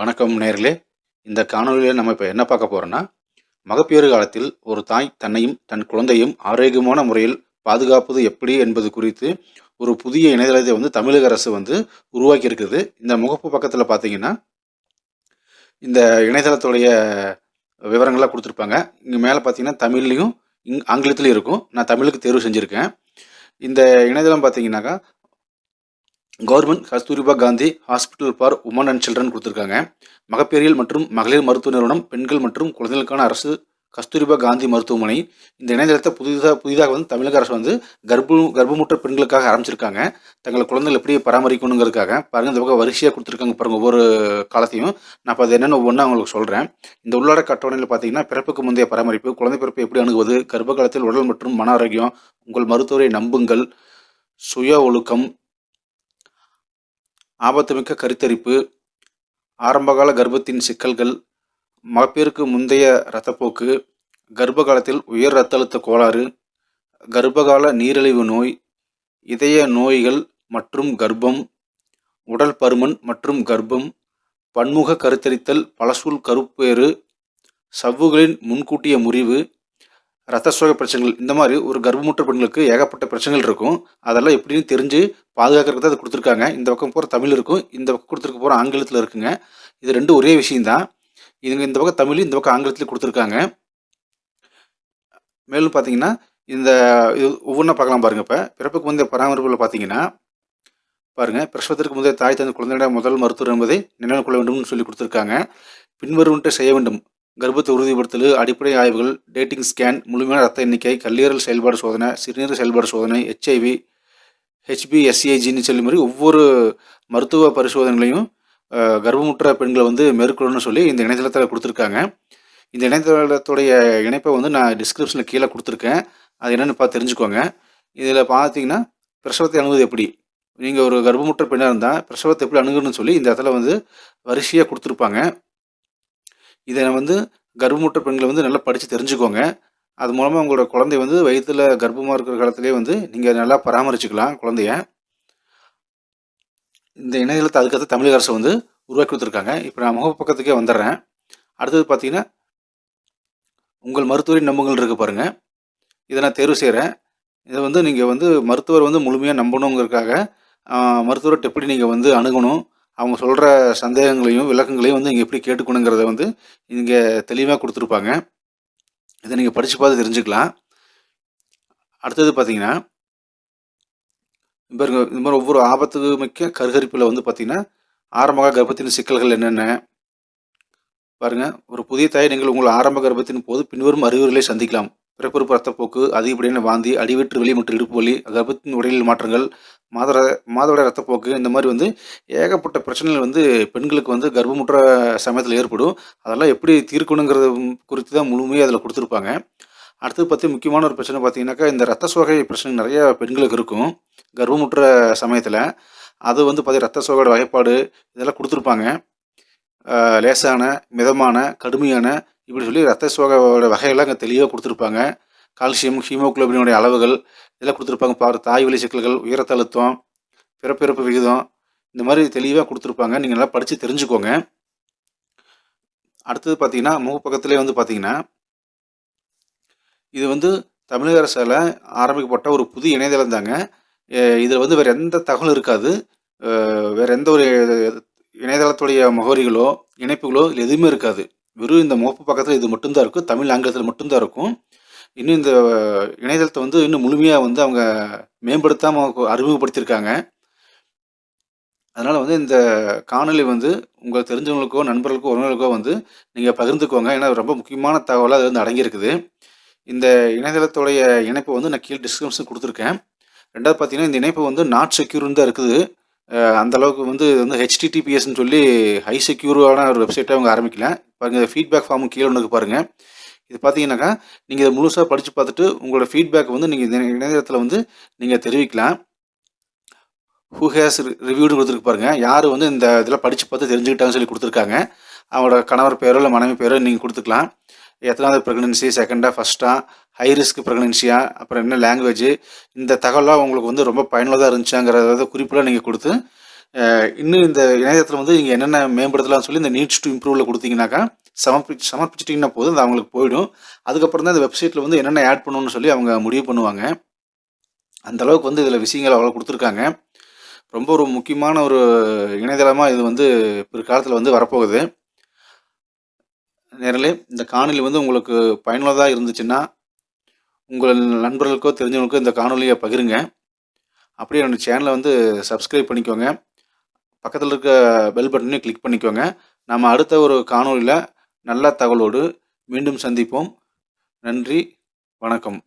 வணக்கம் நேர்களே. இந்த காணொலியில் நம்ம இப்போ என்ன பார்க்க போகிறோன்னா மகப்பேறு காலத்தில் ஒரு தாய் தன்னையும் தன் குழந்தையும் ஆரோக்கியமான முறையில் பாதுகாப்பது எப்படி என்பது குறித்து ஒரு புதிய இணையதளத்தை வந்து தமிழக அரசு வந்து உருவாக்கி இருக்குது இந்த முகப்பு பக்கத்தில் பார்த்தீங்கன்னா இந்த இணையதளத்துடைய விவரங்கள்லாம் கொடுத்துருப்பாங்க. இங்கே மேலே பார்த்தீங்கன்னா தமிழ்லையும் இங் ஆங்கிலத்திலையும் இருக்கும். நான் தமிழுக்கு தேர்வு செஞ்சுருக்கேன். இந்த இணையதளம் பார்த்தீங்கன்னாக்கா government Kasturba Gandhi hospital for women and children கொடுத்துருக்காங்க. மகப்பேறியல் மற்றும் மகளிர் மருத்துவ நிறுவனம் பெண்கள் மற்றும் குழந்தைகளுக்கான அரசு கஸ்தூரிபா காந்தி மருத்துவமனை. இந்த இணையதளத்தை புதிதாக புதிதாக வந்து தமிழக அரசு வந்து கர்ப்பு கர்ப்பமுற்ற பெண்களுக்காக ஆரம்பிச்சிருக்காங்க. தங்களை குழந்தைகள் எப்படி பராமரிக்கணுங்கிறதுக்காக பாருங்கள் இந்த பக்கம் வரிசையாக கொடுத்துருக்காங்க பாருங்கள் ஒவ்வொரு காலத்தையும். நான் இப்போ அது என்னென்ன ஒவ்வொன்றா உங்களுக்கு சொல்கிறேன் இந்த உள்ளாட அட்டவணையில் பார்த்தீங்கன்னா பிறப்புக்கு முந்தைய பராமரிப்பு குழந்தை பிறப்பை எப்படி அணுகுவது கர்ப்ப காலத்தில் உடல் மற்றும் மன ஆரோக்கியம் உங்கள் மருத்துவரை நம்புங்கள். சுய ஒழுக்கம் ஆபத்துமிக்க கருத்தரிப்பு ஆரம்பகால கர்ப்பத்தின் சிக்கல்கள் மகப்பேறுக்கு முந்தைய இரத்தப்போக்கு கர்ப்ப காலத்தில் உயர் இரத்த அழுத்த கோளாறு கர்ப்பகால நீரிழிவு நோய் இதய நோய்கள் மற்றும் கர்ப்பம் உடல் பருமன் மற்றும் கர்ப்பம் பன்முக கருத்தரித்தல் பலசூல் கருப்பேறு சவ்வுகளின் முன்கூட்டிய முறிவு ரத்த சோக பிரச்சனைகள் இந்த மாதிரி ஒரு கர்ப்பமுற்ற பெண்களுக்கு ஏகப்பட்ட பிரச்சனைகள் இருக்கும். அதெல்லாம் எப்படின்னு தெரிஞ்சு பாதுகாக்கிறதுக்கு தான் அது கொடுத்துருக்காங்க. இந்த பக்கம் போகிற தமிழ் இருக்கும். இந்த பக்கம் கொடுத்துருக்க போகிற ஆங்கிலத்தில் இருக்குங்க. இது ரெண்டும் ஒரே விஷயந்தான் இதுங்க இந்த பக்கம் தமிழ் இந்த பக்கம் ஆங்கிலத்தில் கொடுத்துருக்காங்க. மேலும் பார்த்தீங்கன்னா இந்த இது ஒவ்வொன்றா பார்க்கலாம் பாருங்கள் இப்போ. பிறப்புக்கு முந்தைய பராமரிப்பில் பார்த்தீங்கன்னா பாருங்கள் பிரசவத்திற்கு முந்தைய தாய் தந்த குழந்தையிட முதல் மருத்துவர் என்பதை நினைவு கொள்ள வேண்டும்னு சொல்லி கொடுத்துருக்காங்க. பின்வருவன்ட்டு செய்ய வேண்டும். கர்ப்பத்தை உறுதிப்படுத்தல் அடிப்படை ஆய்வுகள் டேட்டிங் ஸ்கேன் முழுமையான ரத்த எண்ணிக்கை கல்லீரல் செயல்பாடு சோதனை சிறுநீர் செயல்பாடு சோதனை ஹெச்ஐவி ஹெச்பிஎஸ்சிஐஜின்னு சொல்லி மாதிரி ஒவ்வொரு மருத்துவ பரிசோதனைகளையும் கர்ப்பமுற்ற பெண்களை வந்து மேற்கொள்ளணும்னு சொல்லி இந்த இணையதளத்தில் கொடுத்துருக்காங்க. இந்த இணையதளத்துடைய இணைப்பை வந்து நான் டிஸ்கிரிப்ஷனில் கீழே கொடுத்துருக்கேன். அது என்னென்னு பார்த்து தெரிஞ்சுக்கோங்க. இதில் பார்த்தீங்கன்னா பிரசவத்தை அணுகுவது எப்படி? நீங்கள் ஒரு கர்ப்பமுற்ற பெண்ணாக இருந்தால் பிரசவத்தை எப்படி அணுகணும்னு சொல்லி இந்த இடத்துல வந்து வரிசையாக கொடுத்துருப்பாங்க. இதை வந்து கர்ப்பமுற்ற பெண்களை வந்து நல்லா படித்து தெரிஞ்சுக்கோங்க. அது மூலமாக உங்களோட குழந்தை வந்து வயிற்றில் கர்ப்பமாக இருக்கிற காலத்திலே வந்து நீங்கள் நல்லா பராமரிச்சுக்கலாம் குழந்தைய. இந்த இணையதளத்தை அதுக்கடுத்து தமிழக அரசு வந்து உருவாக்கி கொடுத்துருக்காங்க. இப்போ நான் முகப்பு பக்கத்துக்கே வந்துடுறேன். அடுத்தது பார்த்தீங்கன்னா உங்கள் மருத்துவரின் நம்புங்கள் இருக்குது பாருங்கள் இதை நான் தேர்வு செய்கிறேன் இதை வந்து நீங்கள் வந்து மருத்துவர் வந்து முழுமையாக நம்பணுங்கிறதுக்காக மருத்துவர்கிட்ட எப்படி நீங்கள் வந்து அணுகணும். அவங்க சொல்கிற சந்தேகங்களையும் விளக்கங்களையும் வந்து இங்கே எப்படி கேட்டுக்கணுங்கிறத வந்து இங்கே தெளிவாக கொடுத்துருப்பாங்க. இதை நீங்கள் படித்து பார்த்து தெரிஞ்சுக்கலாம். அடுத்தது பார்த்தீங்கன்னா பாருங்க இந்த மாதிரி ஒவ்வொரு ஆபத்து மிக்க கருகரிப்பில் வந்து பார்த்திங்கன்னா ஆரம்ப கர்ப்பத்தின் சிக்கல்கள் என்னென்ன? பாருங்க ஒரு புதிய தாய் நீங்கள் உங்கள் ஆரம்ப கர்ப்பத்தின் போது பின்வரும் அறிகுறிகளை சந்திக்கலாம். பிறப்புறுப்பு ரத்தப்போக்கு அதிகப்படியான வாந்தி அடிவெற்று வெளி மற்றும் இடுப்பு வலி கர்ப்பத்தின் உடலில் மாற்றங்கள் மாதர மாதவிட ரத்தப்போக்கு இந்த மாதிரி வந்து ஏகப்பட்ட பிரச்சனைகள் வந்து பெண்களுக்கு வந்து கர்ப்பமுற்ற சமயத்தில் ஏற்படும். அதெல்லாம் எப்படி தீர்க்கணுங்கிறது குறித்து தான் முழுமையாக அதில் கொடுத்துருப்பாங்க. அடுத்தது பற்றி முக்கியமான ஒரு பிரச்சனை பார்த்தீங்கன்னாக்கா இந்த ரத்த சோகை பிரச்சனை நிறைய பெண்களுக்கு இருக்கும் கர்ப்பமுற்ற சமயத்தில். அது வந்து பார்த்தி ரத்த சோகையோட வகைப்பாடு இதெல்லாம் கொடுத்துருப்பாங்க. லேசான மிதமான கடுமையான இப்படி சொல்லி ரத்த சோகையோட வகையெல்லாம் அங்கே தெளிவாக கொடுத்துருப்பாங்க. கால்சியம் ஹீமோகுளோபினுடைய அளவுகள் இதெல்லாம் கொடுத்துருப்பாங்க. பாரு தாய் வழி சிக்கல்கள் உயரத்த அழுத்தம் பிறப்பிறப்பு விகிதம் இந்த மாதிரி தெளிவாக கொடுத்துருப்பாங்க. நீங்கள் நல்லா படித்து தெரிஞ்சுக்கோங்க. அடுத்தது பார்த்தீங்கன்னா முகப்பக்கத்துலேயே வந்து பார்த்தீங்கன்னா இது வந்து தமிழக அரசால் ஆரம்பிக்கப்பட்ட ஒரு புது இணையதளம் தாங்க. இதில் வந்து வேறு எந்த தகவலும் இருக்காது. வேறு எந்த ஒரு இணையதளத்துடைய முகவரிகளோ இணைப்புகளோ இதில் எதுவுமே இருக்காது. வெறும் இந்த முகப்பு பக்கத்தில் இது மட்டும்தான் இருக்கும் தமிழ் ஆங்கிலத்தில் மட்டும்தான் இருக்கும். இன்னும் இந்த இணையதளத்தை வந்து இன்னும் முழுமையாக வந்து அவங்க மேம்படுத்தாமல் அறிமுகப்படுத்தியிருக்காங்க. அதனால் வந்து இந்த காணொலி வந்து உங்கள் தெரிஞ்சவங்களுக்கோ நண்பர்களுக்கோ உறவினர்களுக்கோ வந்து நீங்கள் பகிர்ந்துக்கோங்க. ஏன்னா ரொம்ப முக்கியமான தகவலாக அது வந்து அடங்கியிருக்குது. இந்த இணையதளத்துடைய இணைப்பு வந்து நான் கீழே டிஸ்கிரிப்ஷன் கொடுத்துருக்கேன். ரெண்டாவது பார்த்தீங்கன்னா இந்த இணைப்பு வந்து நாட் செக்யூர்னு தான் இருக்குது. அந்த அளவுக்கு வந்து வந்து ஹெச்டிடிபிஎஸ்ன்னு சொல்லி ஹை செக்யூரான ஒரு வெப்சைட்டை அவங்க ஆரம்பிக்கல. பாருங்கள் ஃபீட்பேக் ஃபார்ம் கீழே ஒன்றுக்கு பாருங்கள் இது பார்த்தீங்கன்னாக்கா நீங்கள் இதை முழுசாக படித்து பார்த்துட்டு உங்களோட ஃபீட்பேக் வந்து நீங்கள் இந்த இணையதளத்தில் வந்து நீங்கள் தெரிவிக்கலாம். ஹூ ஹேஸ் ரிவ்யூடு கொடுத்துருக்கு பாருங்கள் யார் வந்து இந்த இதில் படித்து பார்த்து தெரிஞ்சுக்கிட்டாங்கன்னு சொல்லி கொடுத்துருக்காங்க. அவங்களோட கணவர் பேரோ இல்லை மனைவி பேரோ நீங்கள் கொடுத்துக்கலாம். எத்தனாவது ப்ரெக்னன்சி செகண்டாக ஃபஸ்ட்டாக ஹை ரிஸ்க் ப்ரெக்னன்சியா அப்புறம் என்ன லாங்குவேஜ் இந்த தகவலாக உங்களுக்கு வந்து ரொம்ப பயனுள்ளதாக இருந்துச்சாங்கிறத குறிப்பெல்லாம் நீங்கள் கொடுத்து இன்னும் இந்த இணையத்தில் வந்து நீங்கள் என்னென்ன மேம்படுத்தலாம்னு சொல்லி இந்த நீட்ஸ் டூ இம்ப்ரூவில் கொடுத்தீங்கன்னாக்கா சமர்ப்பி சமர்ப்பிச்சிட்டிங்கன்னா போதும். அது அவங்களுக்கு போயிடும். அதுக்கப்புறம் தான் இந்த வெப்சைட்டில் வந்து என்னென்ன ஆட் பண்ணணும்னு சொல்லி அவங்க முடிவு பண்ணுவாங்க. அந்த அளவுக்கு வந்து இதில் விஷயங்கள் அவ்வளோ கொடுத்துருக்காங்க ரொம்ப ஒரு முக்கியமான ஒரு இணையதளமாக இது வந்து பிற்காலத்தில் வந்து வரப்போகுது. நேரலே இந்த காணொலி வந்து உங்களுக்கு பயனுள்ளதாக இருந்துச்சுன்னா, உங்கள் நண்பர்களுக்கோ, தெரிஞ்சவங்களுக்கோ இந்த காணொலியை பகிருங்க. அப்படியே என்னோடய சேனலை வந்து சப்ஸ்கிரைப் பண்ணிக்கோங்க. பக்கத்தில் இருக்க பெல் பட்டனையும் கிளிக் பண்ணிக்கோங்க. நம்ம அடுத்த ஒரு காணொலியில் நல்ல தகவலோடு மீண்டும் சந்திப்போம். நன்றி, வணக்கம்.